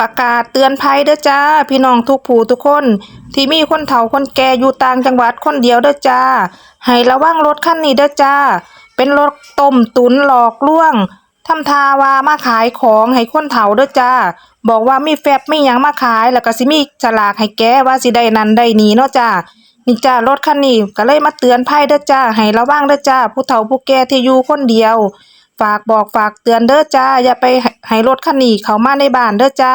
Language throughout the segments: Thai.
ประกาศเตือนภัยเด้อจ้า พี่น้องทุกผู้ทุกคน ที่มีคนเฒ่าคนแก่อยู่ต่างจังหวัดคนเดียวเด้อจ้า ให้ระวังรถคันนี้เด้อจ้า เป็นรถต้มตุนหลอกลวงทำทาวามาขายของให้คนเฒ่าเด้อจ้า บอกว่ามีแฟบไมีหยังมาขายแล้วก็สิมีฉลากให้แกว่าสิได้นั่นได้นี่เนาะจ้านี่จ้ารถคันนี้ก็เลยมาเตือนภัยเด้อจ้า ให้ระวังเด้อจ้า ผู้เฒ่าผู้แก่ที่อยู่คนเดียว ฝากบอกฝากเตือนเด้อจ้า อย่าไปให้รถคันนี้เข้ามาในบ้านเด้อจ้า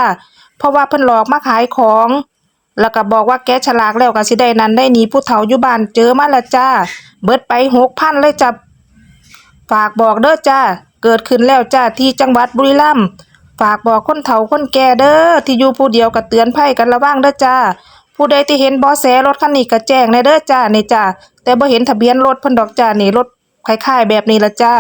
เพราะว่าเพิ่นหลอกมาขายของ แล้วก็บอกว่าแกฉลากแล้วก็สิได้นั้นได้นี้ผู้เฒ่าอยู่บ้านเจอมาล้วจ้า เบิดไป6,000เลยจ้าฝากบอกเด้อจ้า เกิดขึ้นแล้วจ้าที่จังหวัดบุรีรัมย์ฝากบอกคนเฒ่าคนแก่เด้อที่อยู่ผู้เดียวก็เตือนภัยกันระวังเด้อจ้า ผู้ใดที่เห็นบาะแสรถคันนี้ก็แจ้งในเด้อจ้านี่จ้าแต่บ่เห็นทะเบียนรถเพิ่นดอกจ้านี่รถคล้ายๆแบบนี้ละจ้า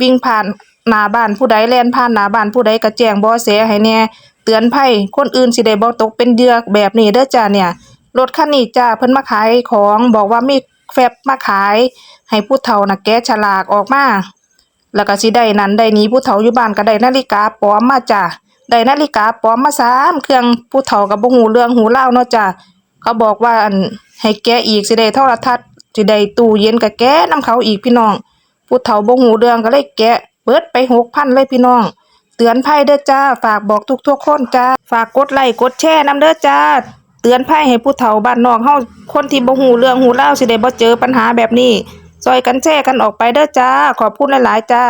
วิ่งผ่านหน้าบ้านผู้ใดแล่นผ่านหน้าบ้านผู้ใดก็แจ้งเบาะแสให้แหน่เตือนภัยคนอื่นสิได้บ่ตกเป็นเหยื่อแบบนี้เด้อจ้าเนี่ย รถคันนี้จ้าเพิ่นมาขายของบอกว่ามีแฟบมาขาย ให้ผู้เฒ่าน่ะแกะฉลากออกมา แล้วก็สิได้นั้นได้นี้ผู้เฒ่าอยู่บ้านก็ได้นาฬิกาปลอมมาจ้ะได้นาฬิกาปลอมมาสามเครื่องผู้เฒ่าก็บ่ฮู้เรื่องฮู้ราเนาะจ้ะเขาบอกว่าอันให้แกะอีกสิได้โทรทัศน์สิได้ตู้เย็นก็แกะนํเขาอีกพี่น้อง ผู้เฒ่าบ่หูเรื่องก็เลยแกะ เบิดไปหกพันเลยพี่น้อง เตือนภัยเด้อจ้า ฝากบอกทุกทุกคนจ้า ฝากกดไลค์กดแชร์นํเด้อจ้า เตือนภัยให้ผู้เฒ่าบ้านนอกเฮาคนที่บ่หูเรื่องหูเล่าสิได้บ่เจอปัญหาแบบนี้ซอยกันแชร์กันออกไปเด้อจ้า ขอบคุณหลายๆจ้า